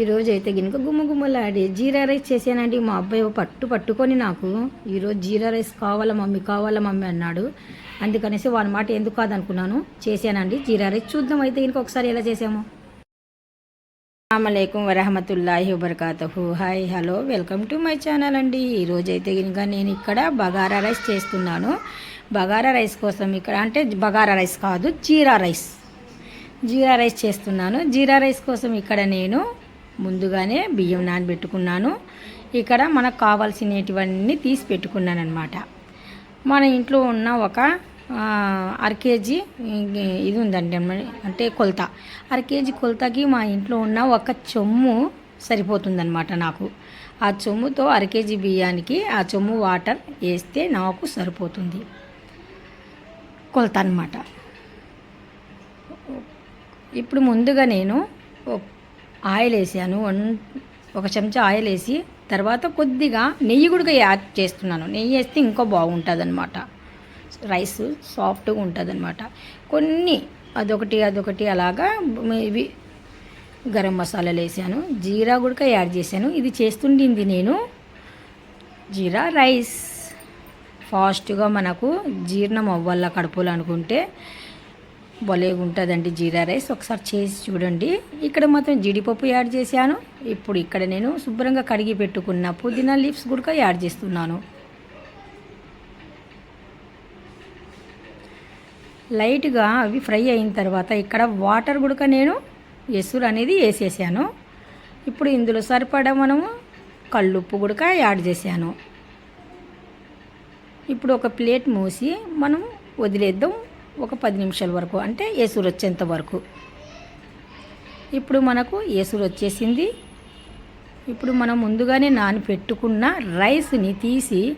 ఈరోజు అయితే గినుక గుమ్మగుమ్మలాడి జీరా రైస్ చేశానండి మా అబ్బాయి పట్టు పట్టుకొని నాకు ఈరోజు జీరా రైస్ కావాలా మమ్మీ? కావాలా మమ్మీ? అన్నాడు. అందుకనేసి వాడి మాట ఎందుకు కాదనుకున్నాను. చేశానండి. జీరా రైస్ చూద్దాం అయితే గినుక ఒకసారి ఎలా చేసాము. అస్సలామలైకుం వరహమతుల్లాహి వబర్కాతహు. Hi hello welcome to my channel అండి. ఈరోజు అయితే కనుక నేను ఇక్కడ బగారా రైస్ చేస్తున్నాను. బగారా రైస్ కోసం ఇక్కడ అంటే బగారా రైస్ కాదు జీరా రైస్. జీరా రైస్ చేస్తున్నాను. జీరా రైస్ కోసం ఇక్కడ నేను ముందుగానే బియ్యం నానబెట్టుకున్నాను. ఇక్కడ మనకు కావాల్సినటువన్నీ తీసి పెట్టుకున్నాను అనమాట మన ఇంట్లో ఉన్న ఒక అర కేజీ ఇది ఉందండి అంటే కొలత. అర కేజీ కొలతకి మా ఇంట్లో ఉన్న ఒక చెమ్ము సరిపోతుందన్నమాట నాకు. ఆ చెమ్ముతో అర కేజీ బియ్యానికి ఆ చెమ్ము వాటర్ వేస్తే నాకు సరిపోతుంది. కొలత అన్నమాట. ఇప్పుడు ముందుగా నేను ఆయిల్ వేసాను వన్ ఒక చెంచా ఆయిల్ వేసి తర్వాత కొద్దిగా నెయ్యి కూడా యాడ్ చేస్తున్నాను. నెయ్యి వేస్తే ఇంకా బాగుంటుంది అనమాట రైస్ సాఫ్ట్గా ఉంటుంది అనమాట కొన్ని అదొకటి అదొకటి అలాగా ఇవి గరం మసాలాలు వేసాను. జీరా కూడా యాడ్ చేశాను. ఇది చేస్తుండింది నేను. జీరా రైస్. ఫాస్ట్గా మనకు జీర్ణం అవ్వాల కడుపులో అనుకుంటే భలే ఉంటుందండి జీరా రైస్. ఒకసారి చేసి చూడండి. ఇక్కడ మాత్రం జీడిపప్పు యాడ్ చేశాను. ఇప్పుడు ఇక్కడ నేను శుభ్రంగా కడిగి పెట్టుకున్న పుదీనా లీవ్స్ కూడా యాడ్ చేస్తున్నాను. లైట్గా అవి ఫ్రై అయిన తర్వాత ఇక్కడ వాటర్ గుడిక నేను ఎసురు అనేది వేసేసాను. ఇప్పుడు ఇందులో సరిపడా మనము కళ్ళుప్పు గుడక యాడ్ చేశాను. ఇప్పుడు ఒక ప్లేట్ మూసి మనం వదిలేద్దాం. ఒక పది నిమిషాల వరకు అంటే ఏసూరు వచ్చేంత వరకు. ఇప్పుడు మనకు ఏసురు వచ్చేసింది. ఇప్పుడు మనం ముందుగానే నానపెట్టుకున్న రైస్ని తీసి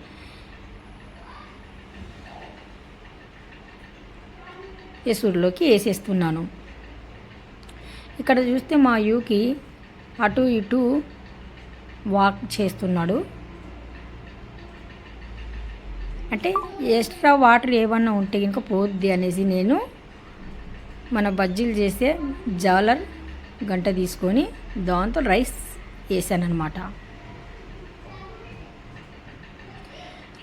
ఎసురులోకి వేసేస్తున్నాను. ఇక్కడ చూస్తే మా యూకి అటు ఇటు వాక్ చేస్తున్నాడు. అంటే ఎక్స్ట్రా వాటర్ ఏమన్నా ఉంటే కనుక పోద్ది అనేసి నేను మన బజ్జీలు చేసే జాలర్ గంట తీసుకొని దాంతో రైస్ వేసానమాట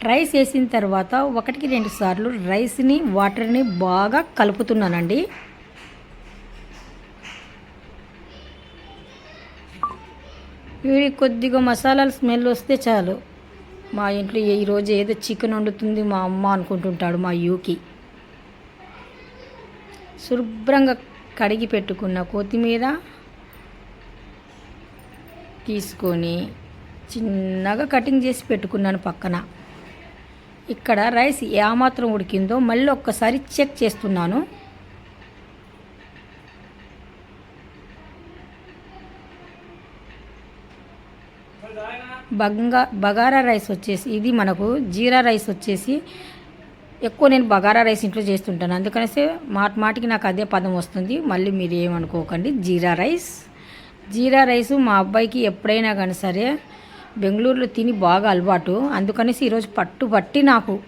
రైస్ వేసిన తర్వాత ఒకటికి రెండు సార్లు రైస్ని వాటర్ని బాగా కలుపుతున్నానండి. ఇవి కొద్దిగా మసాలాలు స్మెల్ వస్తే చాలు. మా ఇంట్లో ఈరోజు ఏదో చికెన్ వండుతుంది మా అమ్మ అనుకుంటుంటాడు మా యూకి. శుభ్రంగా కడిగి పెట్టుకున్న కొత్తిమీర తీసుకొని చిన్నగా కటింగ్ చేసి పెట్టుకున్నాను పక్కన. ఇక్కడ రైస్ ఏమాత్రం ఉడికిందో మళ్ళీ ఒక్కసారి చెక్ చేస్తున్నాను. బంగా బగారా రైస్ వచ్చేసి ఇది మనకు జీరా రైస్ వచ్చేసి ఎక్కువ నేను బగారా రైస్ ఇంట్లో చేస్తుంటాను. అందుకనేసి మాట మాటికి నాకు అదే పదం వస్తుంది. మళ్ళీ మీరు ఏమనుకోకండి. జీరా రైస్. జీరా రైస్ మా అబ్బాయికి ఎప్పుడైనా కానీ సరే బెంగళూరులో తిని బాగా అలవాటు. అందుకనేసి ఈరోజు పట్టు పట్టి నాకు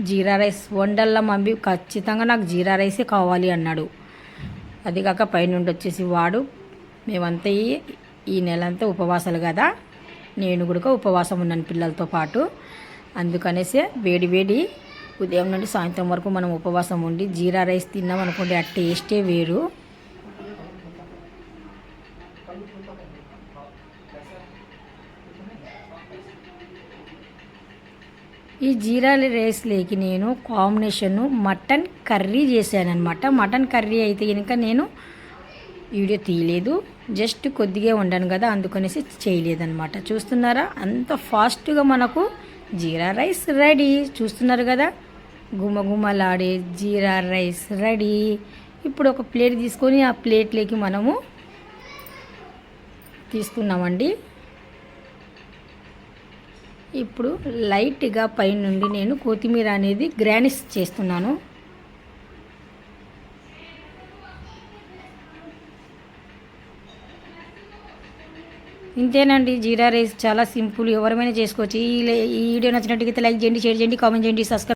జీరా రైస్. వండల్లా మమ్మీ ఖచ్చితంగా నాకు జీరా రైసే కావాలి అన్నాడు. అది కాక పైనుండి వచ్చేసి వాడు. మేమంతా ఈ- ఈ నెలంతా ఉపవాసాలు కదా. నేను కూడా ఉపవాసం ఉన్నాను పిల్లలతో పాటు. అందుకనేసే వేడి వేడి ఉదయం నుండి సాయంత్రం వరకు మనం ఉపవాసం ఉండి జీరా రైస్ తిన్నాం అనుకోండి ఆ టేస్టే వేరు. ఈ జీరా రైస్లోకి నేను కాంబినేషన్ మటన్ కర్రీ చేశానమాట మటన్ కర్రీ అయితే కనుక నేను వీడియో తీయలేదు. జస్ట్ కొద్దిగా వండాను కదా అందుకనేసి చేయలేదన్నమాట. చూస్తున్నారా? అంత ఫాస్ట్గా మనకు జీరా రైస్ రెడీ. చూస్తున్నారు కదా? గుమగుమలాడే జీరా రైస్ రెడీ. ఇప్పుడు ఒక ప్లేట్ తీసుకొని ఆ ప్లేట్లోకి మనము తీసుకున్నామండి. ఇప్పుడు లైట్గా పైనుండి నేను కొత్తిమీర అనేది గ్రానిష్ చేస్తున్నాను. ఇంతేనండి జీరా రైస్ చాలా సింపుల్ ఎవరమైనా చేసుకోవచ్చు. ఈ ఈ వీడియో నచ్చినట్టుగా లైక్ చేయండి షేర్ చేయండి కామెంట్ చేయండి సబ్స్క్రైబ్